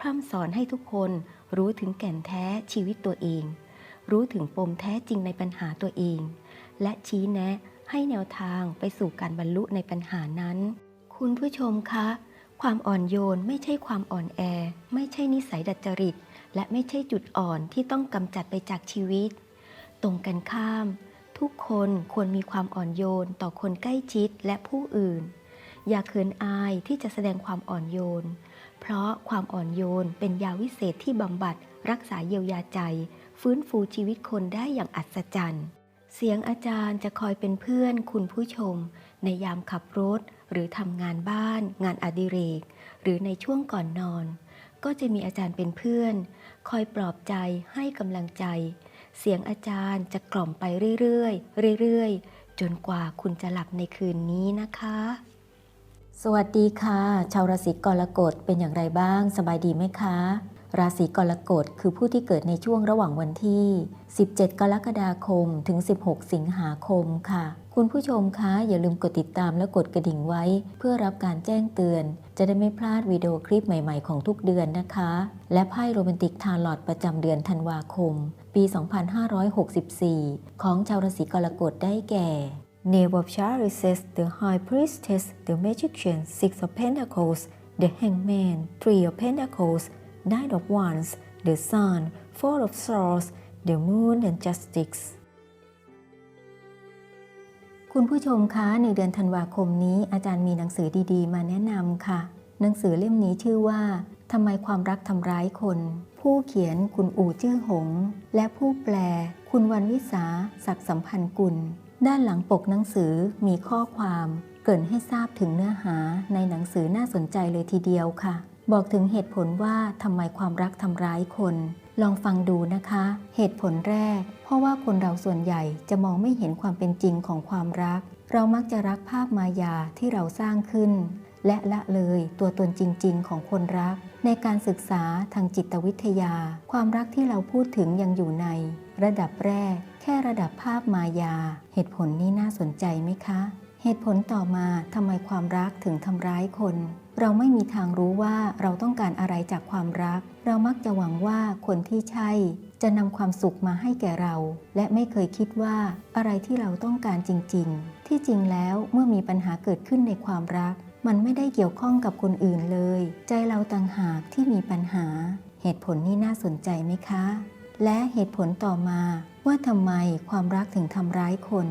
พร่ำสอนให้ทุกคนรู้ถึงแก่นแท้ชีวิตตัวเอง รู้ถึงปมแท้จริงในปัญหาตัวเอง และชี้แนะให้แนวทางไปสู่การบรรลุในปัญหานั้น คุณผู้ชมคะ ความอ่อนโยนไม่ใช่ความอ่อนแอ ไม่ใช่นิสัยดัดจริต และไม่ใช่จุดอ่อนที่ต้องกำจัดไปจากชีวิต ตรงกันข้าม ทุกคนควรมีความอ่อนโยนต่อคนใกล้ชิดและผู้อื่น อย่าเขินอายที่จะแสดงความอ่อนโยน เพราะความอ่อนโยนเป็นยาวิเศษที่บำบัด รักษาเยียวยาใจ ฟื้นฟูชีวิตคนได้อย่างอัศจรรย์ เสียงอาจารย์จะคอยเป็นเพื่อนคุณผู้ชม ในยามขับรถ หรือทำงานบ้าน งานอดิเรก หรือในช่วงก่อนนอน ก็จะมีอาจารย์เป็นเพื่อน คอยปลอบใจให้กำลังใจ เสียงอาจารย์จะกล่อมไปเรื่อยๆเรื่อยๆจนกว่าคุณจะหลับในคืนนี้นะคะ สวัสดีค่ะ ชาวราศีกรกฎเป็นอย่างไรบ้าง สบายดีไหมคะ ราศีกรกฎคือผู้ที่เกิดในช่วงระหว่างวันที่ 17 กรกฎาคม ถึง 16 สิงหาคมค่ะ คุณผู้ชมคะอย่าลืมกดติดตามและกดกระดิ่งไว้ เพื่อรับการแจ้งเตือน จะได้ไม่พลาดวิดีโอคลิปใหม่ๆของทุกเดือนนะคะ และไพ่โรแมนติกทาร์ลอตประจำเดือนธันวาคม ปี 2564 ของชาวราศีกรกฎได้แก่ Knave of Chalices, the High Priestess, the Magician, Six of Pentacles, the Hangman, Three of Pentacles, Nine of Wands, the Sun, Four of Swords, the Moon and Justice คุณผู้ชมคะ ในเดือนธันวาคมนี้ อาจารย์มีหนังสือดีๆ มาแนะนำค่ะ หนังสือเล่มนี้ชื่อว่าทำไมความรักทำร้ายคน ผู้เขียนคุณอู่จื้อหง และผู้แปล คุณวันวิสาศักสัมพันธ์กุล ด้านหลังปกหนังสือมีข้อความเกรินให้ทราบถึงเนื้อหาในหนังสือน่าสนใจเลยทีเดียวค่ะ บอกถึงเหตุผลว่าทำไมความรักทำร้ายคน ลองฟังดูนะคะ เหตุผลแรก เพราะว่าคนเราส่วนใหญ่จะมองไม่เห็นความเป็นจริงของความรัก เรามักจะรักภาพมายาที่เราสร้างขึ้น และละเลยตัวตนจริง ๆ ของคนรัก ในการศึกษาทางจิตวิทยา ความรักที่เราพูดถึงยังอยู่ใน ระดับแรก ค่ระดับภาพมายา เหตุผลนี้น่าสนใจไหมคะ เหตุผลต่อมาทำไมความรักถึงทำร้ายคน เราไม่มีทางรู้ว่าเราต้องการอะไรจากความรัก เรามักจะหวังว่าคนที่ใช่ จะนำความสุขมาให้แก่เรา และไม่เคยคิดว่าอะไรที่เราต้องการจริง ๆ ที่จริงแล้วเมื่อมีปัญหาเกิดขึ้นในความรัก มันไม่ได้เกี่ยวข้องกับคนอื่นเลย ใจเราต่างหากที่มีปัญหา เหตุผลนี้น่าสนใจไหมคะ และเหตุผลต่อมา ว่าทำไมความรักถึงทำร้ายคน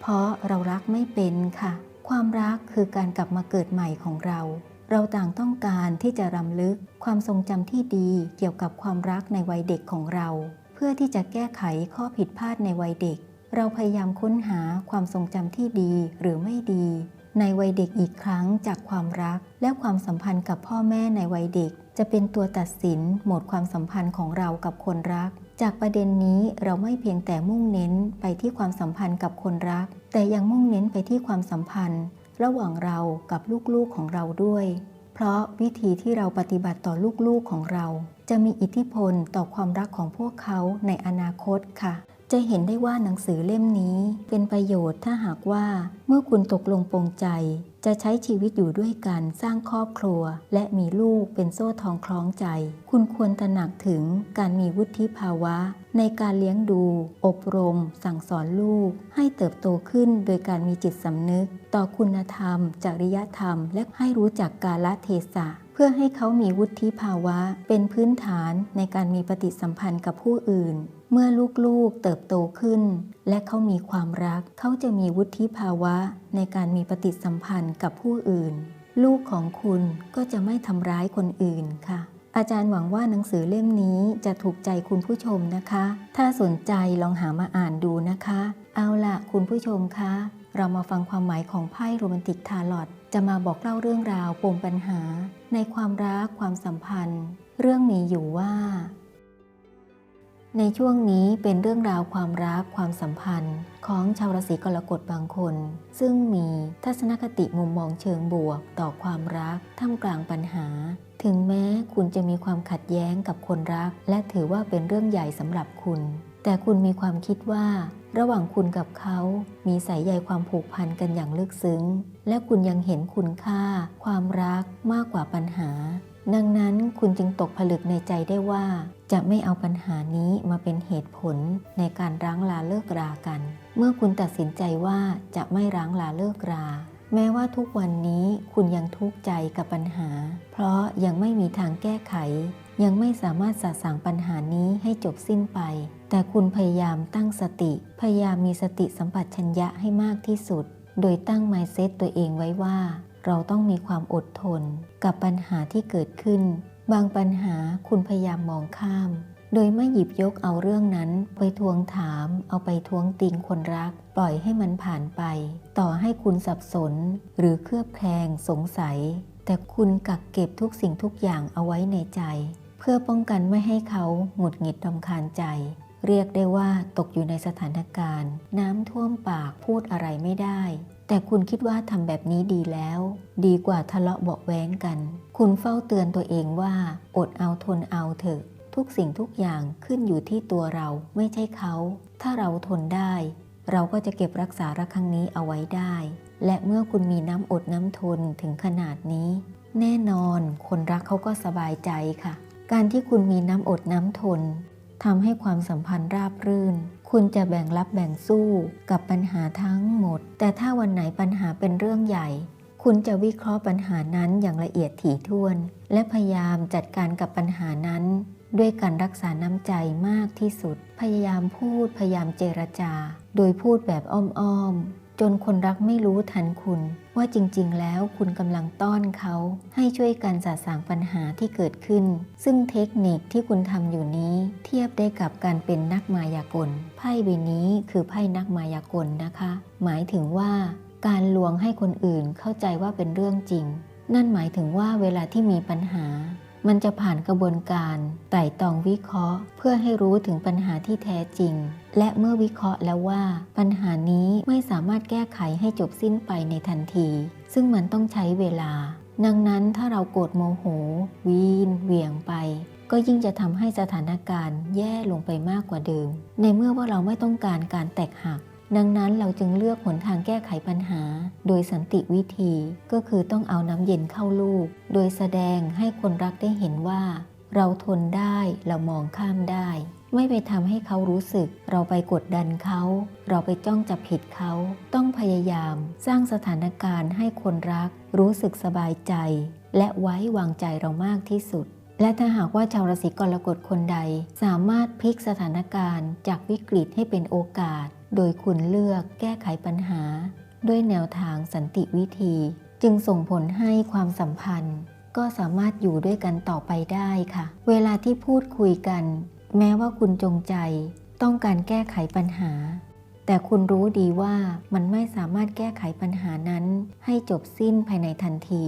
เพราะเรารักไม่เป็นค่ะ ความรักคือการกลับมาเกิดใหม่ของเรา เราต่างต้องการที่จะรำลึกความทรงจำที่ดีเกี่ยวกับความรักในวัยเด็กของเรา เพื่อที่จะแก้ไขข้อผิดพลาดในวัยเด็ก เราพยายามค้นหาความทรงจำที่ดีหรือไม่ดี ในวัยเด็กอีกครั้งจากความรัก และความสัมพันธ์กับพ่อแม่ในวัยเด็ก จะเป็นตัวตัดสินโหมดความสัมพันธ์ของเรากับคนรัก จากประเด็นนี้เราไม่เพียงแต่มุ่งเน้นไปที่ความสัมพันธ์กับคนรัก แต่ยังมุ่งเน้นไปที่ความสัมพันธ์ ระหว่างเรากับลูกๆของเราด้วย เพราะวิธีที่เราปฏิบัติต่อลูกๆของเรา จะมีอิทธิพลต่อความรักของพวกเขาในอนาคตค่ะ จะเห็นได้ว่าหนังสือเล่มนี้ เป็นประโยชน์ถ้าหากว่าเมื่อคุณตกลงปรงใจ จะใช้ชีวิตอยู่ด้วยกันสร้างครอบครัว และมีลูกเป็นโซ่ทองคล้องใจ คุณควรตระหนักถึงการมีวุฒิภาวะ ในการเลี้ยงดู อบรม สั่งสอนลูก ให้เติบโตขึ้นโดยการมีจิตสำนึก ต่อคุณธรรม จริยธรรม และให้รู้จักกาลเทศะ พื่อพื่อให้เขามีวุฒิภาวะเป็นพื้นฐานในการมีปฏิสัมพันธ์กับผู้อื่น เมื่อลูกๆเติบโตขึ้น และเขามีความรัก เขาจะมีวุฒิภาวะในการมีปฏิสัมพันธ์กับผู้อื่น ลูกของคุณก็จะไม่ทำร้ายคนอื่นค่ะ อาจารย์หวังว่าหนังสือเล่มนี้จะถูกใจคุณผู้ชมนะคะ ถ้าสนใจลองหามาอ่านดูนะคะ เอาล่ะคุณผู้ชมคะ เรามาฟังความหมายของไพ่โรแมนติกทาร์ลอตจะมาบอกเล่าเรื่องราวปมปัญหา ในความรักความสัมพันธ์ เรื่องมีอยู่ว่า ในช่วงนี้เป็นเรื่องราวความรักความสัมพันธ์ ของชาวราศีกรกฎบางคน ซึ่งมีทัศนคติมุมมองเชิงบวกต่อความรักท่ามกลางปัญหา ถึงแม้คุณจะมีความขัดแย้งกับคนรัก และถือว่าเป็นเรื่องใหญ่สำหรับคุณ แต่คุณมีความคิดว่า ระหว่างคุณกับเขา มีสายใยความผูกพันกันอย่างลึกซึ้ง และคุณยังเห็นคุณค่า ความรักมากกว่าปัญหา ดังนั้นคุณจึงตกผลึกในใจได้ว่า จะไม่เอาปัญหานี้มาเป็นเหตุผลในการร้างลาเลิกรากัน เมื่อคุณตัดสินใจว่าจะไม่ร้างลาเลิกรา แม้ว่าทุกวันนี้คุณยังทุกข์ใจกับปัญหา เพราะยังไม่มีทางแก้ไข ยังไม่สามารถสะสางปัญหานี้ให้จบสิ้นไป แต่คุณพยายามตั้งสติ พยายามมีสติสัมปชัญญะให้มากที่สุด โดยตั้งไมเซตตัวเองไว้ว่า เราต้องมีความอดทนกับปัญหาที่เกิดขึ้น บางปัญหาคุณพยายามมองข้าม โดยไม่หยิบยกเอาเรื่องนั้นไปทวงถาม เอาไปทวงติงคนรัก ปล่อยให้มันผ่านไป ต่อให้คุณสับสน หรือเคลือบแคลงสงสัย แต่คุณกักเก็บทุกสิ่งทุกอย่างเอาไว้ในใจ เพื่อป้องกันไม่ให้เขาหงุดหงิดรำคาญใจเรียกได้ว่าตกอยู่ในสถานการณ์ น้ำท่วมปากพูดอะไรไม่ได้ แต่คุณคิดว่าทำแบบนี้ดีแล้ว ดีกว่าทะเลาะเบาแว้งกัน คุณเฝ้าเตือนตัวเองว่า อดเอาทนเอาเถอะ ทุกสิ่งทุกอย่างขึ้นอยู่ที่ตัวเราไม่ใช่เขา ถ้าเราทนได้ เราก็จะเก็บรักษาระครั้งนี้เอาไว้ได้ และเมื่อคุณมีน้ำอดน้ำทนถึงขนาดนี้ แน่นอนคนรักเขาก็สบายใจค่ะ การที่คุณมีน้ำอดน้ำทนทำให้ความสัมพันธ์ราบรื่น คุณจะแบ่งรับแบ่งสู้กับปัญหาทั้งหมด แต่ถ้าวันไหนปัญหาเป็นเรื่องใหญ่ คุณจะวิเคราะห์ปัญหานั้นอย่างละเอียดถี่ถ้วน และพยายามจัดการกับปัญหานั้น ด้วยการรักษาน้ำใจมากที่สุด พยายามพูดพยายามเจรจา โดยพูดแบบอ้อมๆ จนคนรักไม่รู้ทันคุณ ว่าจริง ๆ แล้วคุณกำลังต้อนเขา ให้ช่วยกันสะสางปัญหาที่เกิดขึ้น ซึ่งเทคนิคที่คุณทำอยู่นี้ เทียบได้กับการเป็นนักมายากล ไพ่ใบนี้คือไพ่นักมายากลนะคะ หมายถึงว่าการลวงให้คนอื่นเข้าใจว่าเป็นเรื่องจริง นั่นหมายถึงว่าเวลาที่มีปัญหา มันจะผ่านกระบวนการไต่ตองวิเคราะห์ เพื่อให้รู้ถึงปัญหาที่แท้จริง และเมื่อวิเคราะห์แล้วว่า ปัญหานี้ไม่สามารถแก้ไขให้จบสิ้นไปในทันที ซึ่งมันต้องใช้เวลา ดังนั้นถ้าเราโกรธโมโห วีนเหวี่ยงไป ก็ยิ่งจะทำให้สถานการณ์แย่ลงไปมากกว่าเดิม ในเมื่อว่าเราไม่ต้องการการแตกหัก ดังนั้นเราจึงเลือกหนทางแก้ไขปัญหา โดยสันติวิธีก็คือต้องเอาน้ำเย็นเข้าลูก โดยแสดงให้คนรักได้เห็นว่า เราทนได้เรามองข้ามได้ ไม่ไปทำให้เขารู้สึก เราไปกดดันเขา เราไปจ้องจับผิดเขา ต้องพยายาม สร้างสถานการณ์ให้คนรัก รู้สึกสบายใจ และไว้วางใจเรามากที่สุดและถ้าหากว่าชาวราศีกรกฎคนใด สามารถพลิกสถานการณ์ จากวิกฤตให้เป็นโอกาส โดยคุณเลือกแก้ไขปัญหา ด้วยแนวทางสันติวิธี จึงส่งผลให้ความสัมพันธ์ ก็สามารถอยู่ด้วยกันต่อไปได้ค่ะ เวลาที่พูดคุยกัน แม้ว่าคุณจงใจ ต้องการแก้ไขปัญหา แต่คุณรู้ดีว่ามันไม่สามารถแก้ไขปัญหานั้น ให้จบสิ้นภายในทันที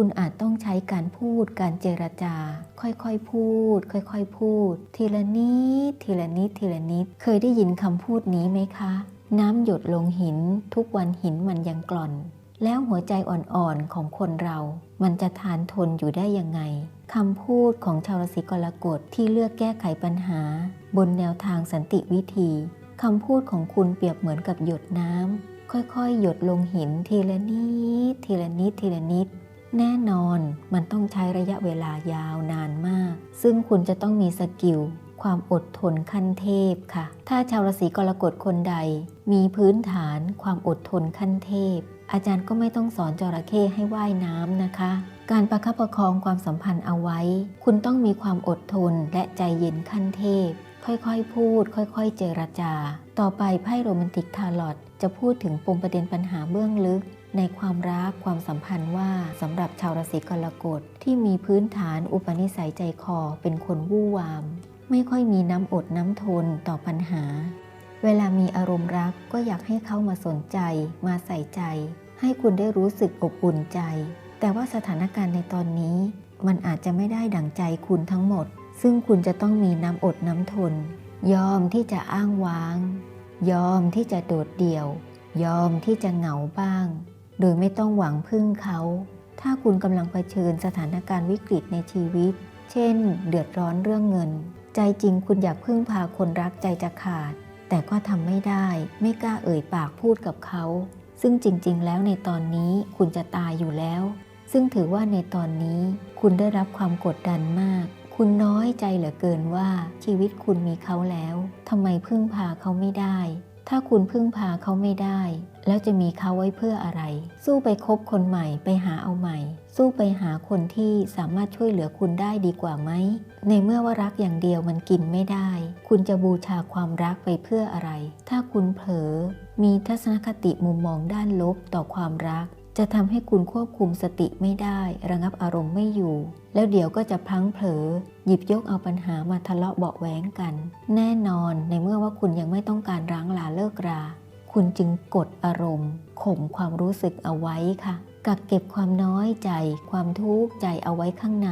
คุณอาจต้องใช้การพูดการเจรจา ค่อยๆพูด ค่อยๆพูด ทีละนิดทีละนิดทีละนิด เคยได้ยินคำพูดนี้ไหมคะ น้ำหยดลงหิน ทุกวันหินมันยังกร่อน แล้วหัวใจอ่อนๆของคนเรา มันจะทานทนอยู่ได้ยังไงคำพูดของชาวราศีกรกฎที่เลือกแก้ไขปัญหา บนแนวทางสันติวิธีคำพูดของคุณเปรียบเหมือนกับหยดน้ำค่อยๆ หยดลงหินทีละนิด ทีละนิด ทีละนิด แน่นอนมันต้องใช้ระยะเวลายาวนานมาก ซึ่งคุณจะต้องมีสกิลความอดทนขั้นเทพค่ะ ถ้าชาวราศีกรกฎคนใด มีพื้นฐานความอดทนขั้นเทพ อาจารย์ก็ไม่ต้องสอนจระเข้ให้ว่ายน้ำนะคะ การประคับประคองความสัมพันธ์เอาไว้ คุณต้องมีความอดทนและใจเย็นขั้นเทพ ค่อยๆ พูด ค่อยๆ เจรจา ต่อไปไพ่โรแมนติกทาร์ลอตจะพูดถึงปมประเด็นปัญหาเบื้องลึก ในความรักความสัมพันธ์ว่าสำหรับชาวราศีกรกฎที่มีพื้นฐานอุปนิสัยใจคอเป็นคนวู่วาม ไม่ค่อยมีน้ำอดน้ำทนต่อปัญหา เวลามีอารมณ์รักก็อยากให้เขามาสนใจ มาใส่ใจ ให้คุณได้รู้สึกอบอุ่นใจ แต่ว่าสถานการณ์ในตอนนี้ มันอาจจะไม่ได้ดั่งใจคุณทั้งหมด ซึ่งคุณจะต้องมีน้ำอดน้ำทน ยอมที่จะอ้างว้าง ยอมที่จะโดดเดี่ยวยอมที่จะเหงาบ้าง โดยไม่ต้องหวังพึ่งเขา ถ้าคุณกำลังเผชิญสถานการณ์วิกฤตในชีวิต เช่น เดือดร้อนเรื่องเงิน ใจจริงคุณอยากพึ่งพาคนรักใจจะขาด แต่ก็ทำไม่ได้ ไม่กล้าเอ่ยปากพูดกับเขา ซึ่งจริง ๆ แล้วในตอนนี้คุณจะตายอยู่แล้ว ซึ่งถือว่าในตอนนี้คุณได้รับความกดดันมาก คุณน้อยใจเหลือเกินว่าชีวิตคุณมีเขาแล้วทำไมพึ่งพาเขาไม่ได้ ถ้าคุณพึ่งพาเขาไม่ได้ แล้วจะมีเขาไว้เพื่ออะไร สู้ไปคบคนใหม่ไปหาเอาใหม่ สู้ไปหาคนที่สามารถช่วยเหลือคุณได้ดีกว่าไหม ในเมื่อว่ารักอย่างเดียวมันกินไม่ได้ คุณจะบูชาความรักไปเพื่ออะไร ถ้าคุณเผลอมีทัศนคติมุมมองด้านลบต่อความรัก จะทำให้คุณควบคุมสติไม่ได้ ระงับอารมณ์ไม่อยู่ แล้วเดี๋ยวก็จะพลั้งเผลอ หยิบยกเอาปัญหามาทะเลาะเบาะแว้งกัน แน่นอนในเมื่อว่าคุณยังไม่ต้องการร้างลาเลิกรา คุณจึงกดอารมณ์ข่มความรู้สึกเอาไว้ค่ะ กักเก็บความน้อยใจ ความทุกข์ใจเอาไว้ข้างใน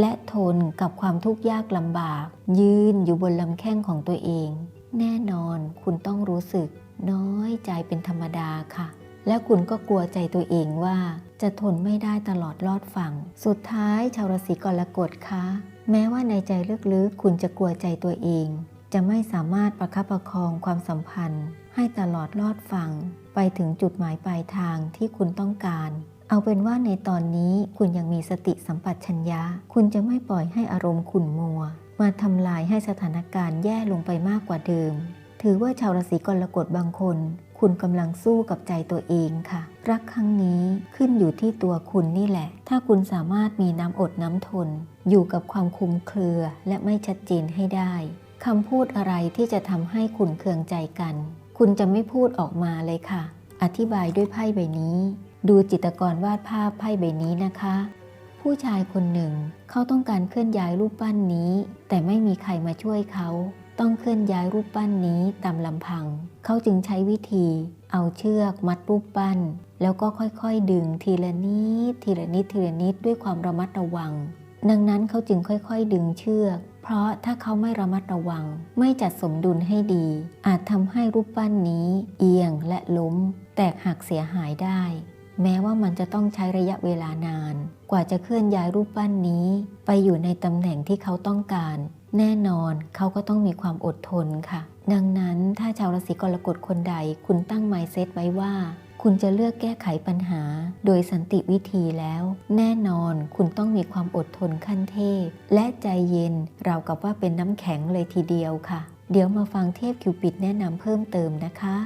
และทนกับความทุกข์ยากลำบาก ยืนอยู่บนลำแข้งของตัวเอง แน่นอนคุณต้องรู้สึกน้อยใจเป็นธรรมดาค่ะ และคุณก็กลัวใจตัวเองว่า จะทนไม่ได้ตลอดรอดฝั่ง สุดท้ายชาวราศีกรกฎคะแม้ว่าในใจลึกๆคุณจะกลัวใจตัวเอง จะไม่สามารถประคับประคองความสัมพันธ์ ให้ตลอดรอดฝั่ง ไปถึงจุดหมายปลายทางที่คุณต้องการ เอาเป็นว่าในตอนนี้คุณยังมีสติสัมปชัญญะ คุณจะไม่ปล่อยให้อารมณ์ขุ่นมัว มาทำลายให้สถานการณ์แย่ลงไปมากกว่าเดิม ถือว่าชาวราศีกรกฎบางคน คุณกำลังสู้กับใจตัวเองค่ะ รักครั้งนี้ขึ้นอยู่ที่ตัวคุณนี่แหละ ถ้าคุณสามารถมีน้ำอดน้ำทน อยู่กับความคุมเครือและไม่ชัดเจนให้ได้คำพูดอะไรที่จะทำให้คุณเคืองใจกัน คุณจะไม่พูดออกมาเลยค่ะ อธิบายด้วยไพ่ใบนี้ ดูจิตกรวาดภาพไพ่ใบนี้นะคะ ผู้ชายคนหนึ่ง เขาต้องการเคลื่อนย้ายรูปปั้นนี้ แต่ไม่มีใครมาช่วยเขา ต้องเคลื่อนย้ายรูปปั้นนี้ตามลำพัง เขาจึงใช้วิธี เอาเชือกมัดรูปปั้น แล้วก็ค่อยๆ ดึงทีละนิดทีละนิดทีละนิดด้วยความระมัดระวัง ดังนั้นเขาจึงค่อยๆ ดึงเชือก เพราะถ้าเขาไม่ระมัดระวัง ไม่จัดสมดุลให้ดี อาจทำให้รูปปั้นนี้ เอียงและล้ม แตกหักเสียหายได้ แม้ว่ามันจะต้องใช้ระยะเวลานาน กว่าจะเคลื่อนย้ายรูปปั้นนี้ ไปอยู่ในตำแหน่งที่เขาต้องการ แน่นอนเขาก็ต้องมีความอดทนค่ะ ดังนั้นถ้าชาวราศีกรกฎคนใด คุณตั้งไมเซตไว้ว่า คุณจะเลือกแก้ไขปัญหา โดยสันติวิธีแล้ว แน่นอนคุณต้องมีความอดทนขั้นเทพ และใจเย็นราวกับว่าเป็นน้ำแข็งเลยทีเดียวค่ะ เดี๋ยวมาฟังเทพคิวปิดแนะนำเพิ่มเติมนะคะ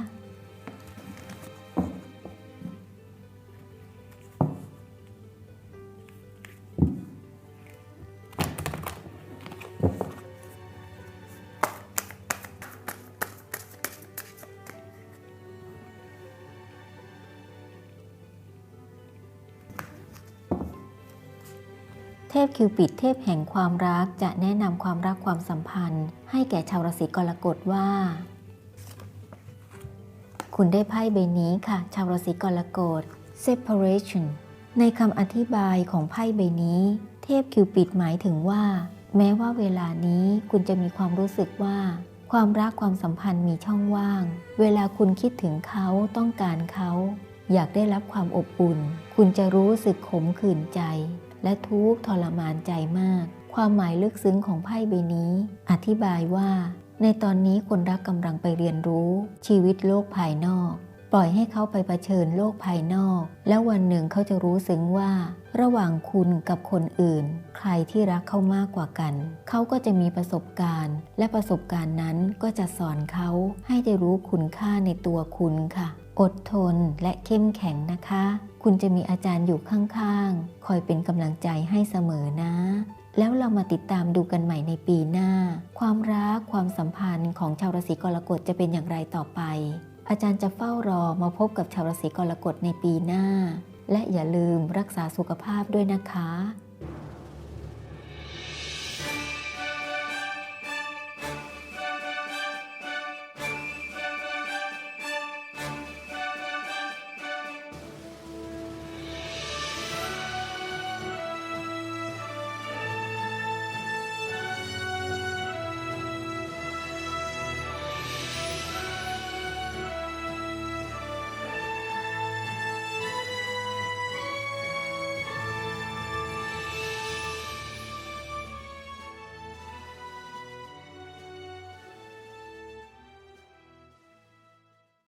เทพคิวปิดเทพแห่งความรักจะแนะนำความรักความสัมพันธ์ ให้แก่ชาวราศีกรกฎว่า คุณได้ไพ่ใบนี้ค่ะ ชาวราศีกรกฎ separation ในคำอธิบายของไพ่ใบนี้ เทพคิวปิดหมายถึงว่า แม้ว่าเวลานี้คุณจะมีความรู้สึกว่า ความรักความสัมพันธ์มีช่องว่าง เวลาคุณคิดถึงเขาต้องการเขา อยากได้รับความอบอุ่น คุณจะรู้สึกขมขื่นใจ และทุกข์ทรมานใจมาก ความหมายลึกซึ้งของไพ่ใบนี้ อธิบายว่า ในตอนนี้คนรักกำลังไปเรียนรู้ ชีวิตโลกภายนอก ปล่อยให้เขาไปเผชิญโลกภายนอก แล้ววันหนึ่งเขาจะรู้ซึ้งว่า ระหว่างคุณกับคนอื่น ใครที่รักเขามากกว่ากัน เขาก็จะมีประสบการณ์ และประสบการณ์นั้นก็จะสอนเขาให้ได้รู้คุณค่าในตัวคุณค่ะ อดทนและเข้มแข็งนะคะ คุณจะมีอาจารย์อยู่ข้างๆ คอยเป็นกำลังใจให้เสมอนะ แล้วเรามาติดตามดูกันใหม่ในปีหน้า ความรักความสัมพันธ์ของชาวราศีกรกฎจะเป็นอย่างไรต่อไป อาจารย์จะเฝ้ารอมาพบกับชาวราศีกรกฎในปีหน้า และอย่าลืมรักษาสุขภาพด้วยนะคะ